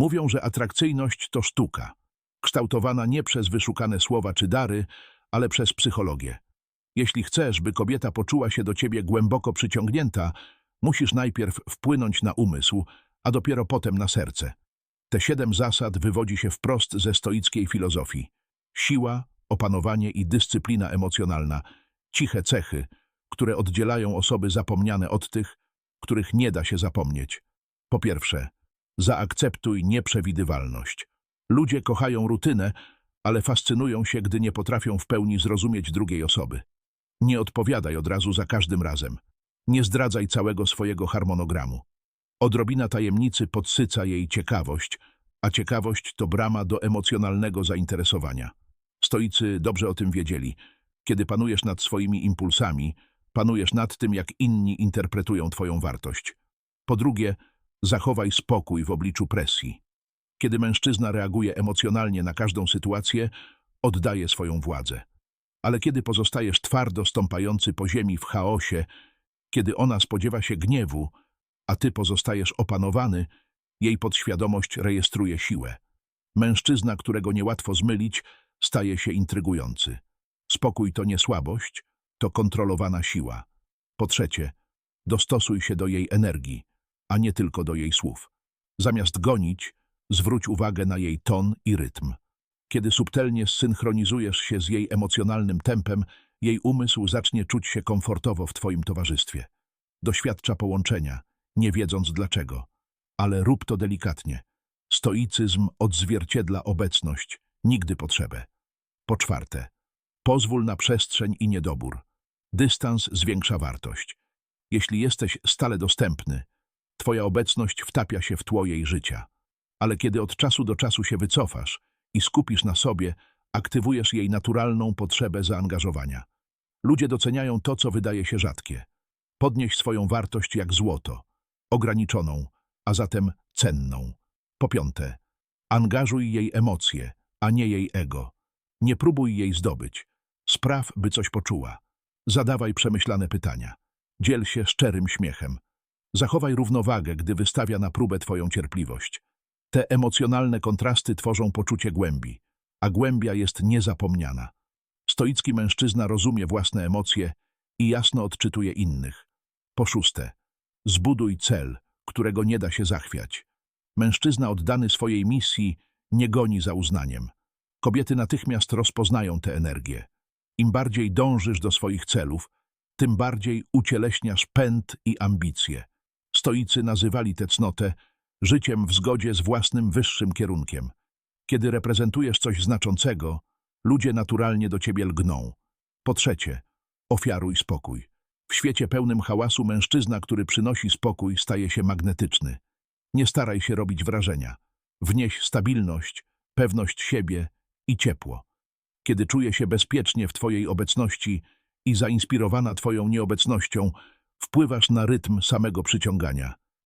Mówią, że atrakcyjność to sztuka, kształtowana nie przez wyszukane słowa czy dary, ale przez psychologię. Jeśli chcesz, by kobieta poczuła się do ciebie głęboko przyciągnięta, musisz najpierw wpłynąć na umysł, a dopiero potem na serce. Te siedem zasad wywodzi się wprost ze stoickiej filozofii. Siła, opanowanie i dyscyplina emocjonalna, ciche cechy, które oddzielają osoby zapomniane od tych, których nie da się zapomnieć. Po pierwsze, zaakceptuj nieprzewidywalność. Ludzie kochają rutynę, ale fascynują się, gdy nie potrafią w pełni zrozumieć drugiej osoby. Nie odpowiadaj od razu za każdym razem. Nie zdradzaj całego swojego harmonogramu. Odrobina tajemnicy podsyca jej ciekawość, a ciekawość to brama do emocjonalnego zainteresowania. Stoicy dobrze o tym wiedzieli. Kiedy panujesz nad swoimi impulsami, panujesz nad tym, jak inni interpretują twoją wartość. Po drugie, zachowaj spokój w obliczu presji. Kiedy mężczyzna reaguje emocjonalnie na każdą sytuację, oddaje swoją władzę. Ale kiedy pozostajesz twardo stąpający po ziemi w chaosie, kiedy ona spodziewa się gniewu, a ty pozostajesz opanowany, jej podświadomość rejestruje siłę. Mężczyzna, którego niełatwo zmylić, staje się intrygujący. Spokój to nie słabość, to kontrolowana siła. Po trzecie, dostosuj się do jej energii, a nie tylko do jej słów. Zamiast gonić, zwróć uwagę na jej ton i rytm. Kiedy subtelnie zsynchronizujesz się z jej emocjonalnym tempem, jej umysł zacznie czuć się komfortowo w twoim towarzystwie. Doświadcza połączenia, nie wiedząc dlaczego. Ale rób to delikatnie. Stoicyzm odzwierciedla obecność, nigdy potrzebę. Po czwarte, pozwól na przestrzeń i niedobór. Dystans zwiększa wartość. Jeśli jesteś stale dostępny, twoja obecność wtapia się w tło jej życia. Ale kiedy od czasu do czasu się wycofasz i skupisz na sobie, aktywujesz jej naturalną potrzebę zaangażowania. Ludzie doceniają to, co wydaje się rzadkie. Podnieś swoją wartość jak złoto, ograniczoną, a zatem cenną. Po piąte, angażuj jej emocje, a nie jej ego. Nie próbuj jej zdobyć. Spraw, by coś poczuła. Zadawaj przemyślane pytania. Dziel się szczerym śmiechem. Zachowaj równowagę, gdy wystawia na próbę twoją cierpliwość. Te emocjonalne kontrasty tworzą poczucie głębi, a głębia jest niezapomniana. Stoicki mężczyzna rozumie własne emocje i jasno odczytuje innych. Po szóste, zbuduj cel, którego nie da się zachwiać. Mężczyzna oddany swojej misji nie goni za uznaniem. Kobiety natychmiast rozpoznają tę energię. Im bardziej dążysz do swoich celów, tym bardziej ucieleśniasz pęd i ambicje. Stoicy nazywali tę cnotę życiem w zgodzie z własnym wyższym kierunkiem. Kiedy reprezentujesz coś znaczącego, ludzie naturalnie do ciebie lgną. Po trzecie, ofiaruj spokój. W świecie pełnym hałasu mężczyzna, który przynosi spokój, staje się magnetyczny. Nie staraj się robić wrażenia. Wnieś stabilność, pewność siebie i ciepło. Kiedy czuje się bezpiecznie w Twojej obecności i zainspirowana Twoją nieobecnością, wpływasz na rytm samego przyciągania.